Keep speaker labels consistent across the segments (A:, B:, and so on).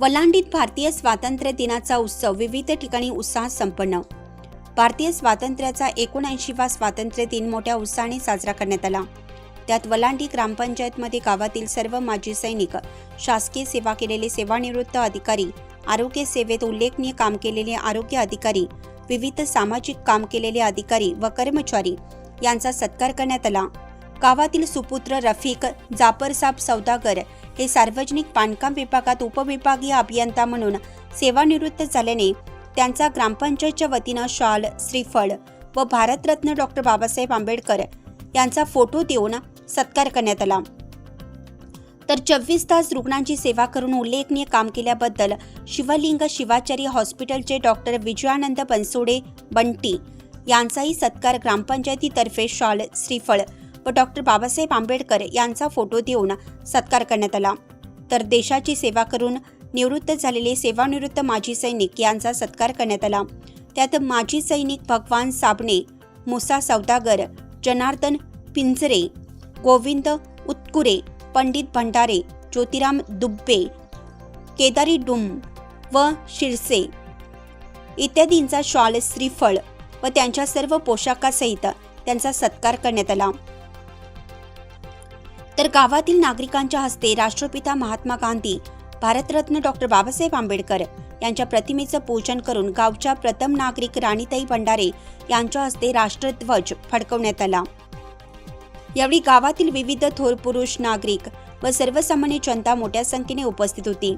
A: वलांडीत भारतीय स्वातंत्र्य दिनाचा उत्सव विविध ठिकाणी उत्साहात संपन्न. भारतीय स्वातंत्र्याचा एकोणऐंशीवा स्वातंत्र्य दिन मोठ्या उत्साहाने साजरा करण्यात आला. त्यात वलांडी ग्रामपंचायतमध्ये गावातील सर्व माजी सैनिक शासकीय सेवा केलेले सेवानिवृत्त अधिकारी आरोग्य सेवेत उल्लेखनीय काम केलेले आरोग्य अधिकारी विविध सामाजिक काम केलेले अधिकारी व कर्मचारी यांचा सत्कार करण्यात आला. गावातील सुपुत्र रफिक जापरसाब सौदागर हे सार्वजनिक बांधकाम विभागात उपविभागीय अभियंता म्हणून सेवानिवृत्त झाल्याने त्यांचा ग्रामपंचायतच्या वतीनं शाल श्रीफळ व भारतरत्न डॉक्टर बाबासाहेब आंबेडकर यांचा फोटो देऊन सत्कार करण्यात आला. तर चोवीस तास रुग्णांची सेवा करून उल्लेखनीय काम केल्याबद्दल शिवलिंग शिवाचारी हॉस्पिटलचे डॉक्टर विजयानंद बनसोडे बंटी यांचाही सत्कार ग्रामपंचायतीतर्फे शॉल श्रीफळ व डॉक्टर बाबासाहेब आंबेडकर यांचा फोटो देऊन सत्कार करण्यात आला. तर देशाची सेवा करून निवृत्त झालेले सेवानिवृत्त माजी सैनिक यांचा सत्कार करण्यात आला. त्यात माजी सैनिक भगवान साबणे मुसा सौदागर जनार्दन पिंजरे गोविंद उत्कुरे पंडित भंडारे ज्योतिराम दुब्बे केदारी डुम व शिरसे इत्यादींचा शॉल श्रीफळ व त्यांच्या सर्व पोशाखासहित त्यांचा सत्कार करण्यात आला. तर गावातील नागरिकांच्या हस्ते राष्ट्रपिता महात्मा गांधी भारतरत्न डॉक्टर बाबासाहेब आंबेडकर यांच्या प्रतिमेचं पूजन करून गावच्या प्रथम नागरिक राणीताई भंडारे यांच्या हस्ते राष्ट्रध्वज फडकवण्यात आला. यावेळी गावातील विविध थोर पुरुष नागरिक व सर्वसामान्य जनता मोठ्या संख्येने उपस्थित होती.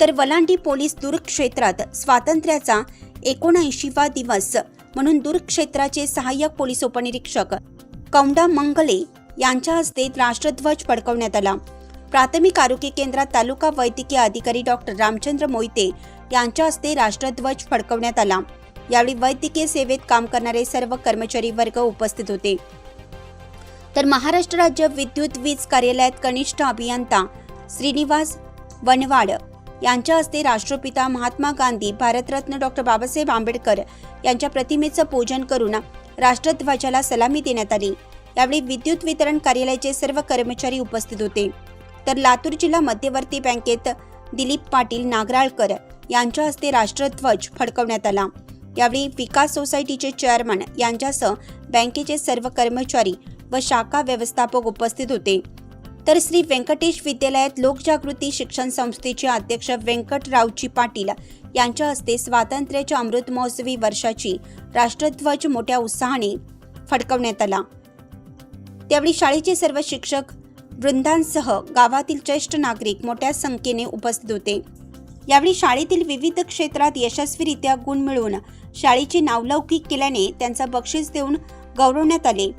A: तर वलांडी पोलीस दूरक्षेत्रात स्वातंत्र्याचा एकोणऐंशीवा दिवस म्हणून दूरक्षेत्राचे सहाय्यक पोलीस उपनिरीक्षक कौंडा मंगले यांच्या हस्ते राष्ट्रध्वज फडकवण्यात आला. प्राथमिक आरोग्य केंद्रात तालुका वैद्यकीय अधिकारी डॉक्टर रामचंद्र मोहिते यांच्या हस्ते राष्ट्रध्वज फडकवण्यात आला. यावेळी वैद्यकीय सेवेत काम करणारे सर्व कर्मचारी वर्ग उपस्थित होते. तर महाराष्ट्र राज्य विद्युत वीज कार्यालयात कनिष्ठ अभियंता श्रीनिवास वनवाड यांच्या हस्ते राष्ट्रपिता महात्मा गांधी भारतरत्न डॉक्टर बाबासाहेब आंबेडकर यांच्या प्रतिमेचं पूजन करून राष्ट्रध्वजाला सलामी देण्यात आली. यावेळी विद्युत वितरण कार्यालयाचे सर्व कर्मचारी उपस्थित होते. तर लातूर जिल्हा मध्यवर्ती बँकेत दिलीप पाटील नागराळकर यांच्या हस्ते राष्ट्रध्वज फडकवण्यात आला. यावेळी विकास सोसायटीचे चेअरमन यांच्यासह बँकेचे सर्व कर्मचारी व शाखा व्यवस्थापक उपस्थित होते. तर श्री व्यंकटेश विद्यालयात लोकजागृती शिक्षण संस्थेचे अध्यक्ष व्यंकटरावजी पाटील यांच्या हस्ते स्वातंत्र्याच्या अमृत महोत्सवी वर्षाची राष्ट्रध्वज मोठ्या उत्साहाने फडकवण्यात आला. त्यावेळी शाळेचे सर्व शिक्षक वृंदांसह गावातील ज्येष्ठ नागरिक मोठ्या संख्येने उपस्थित होते. यावेळी शाळेतील विविध क्षेत्रात यशस्वीरित्या गुण मिळवून शाळेची नावलौकिक केल्याने त्यांचा बक्षीस देऊन गौरवण्यात आले.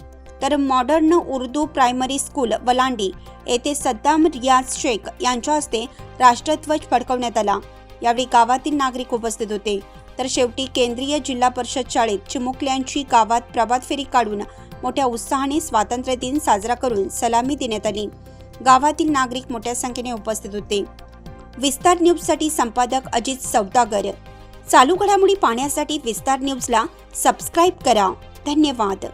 A: तर modern Urdu primary school Valandi येथे सद्दाम रियाज शेख यांच्या हस्ते राष्ट्रध्वज फडकवण्यात आला. यावेळी गावातील नागरिक उपस्थित होते. तर शेवटी केंद्रीय जिल्हा परिषद शाळेत चिमुकल्यांची गावात प्रभात फेरी काढून मोठ्या उत्साहाने स्वातंत्र्य दिन साजरा करून सलामी देण्यात आली. गावातील नागरिक मोठ्या संख्येने उपस्थित होते. विस्तार न्यूजसाठी संपादक अजित सौदागर. चालू घडामोडी पाहण्यासाठी विस्तार न्यूजला सबस्क्राईब करा. धन्यवाद.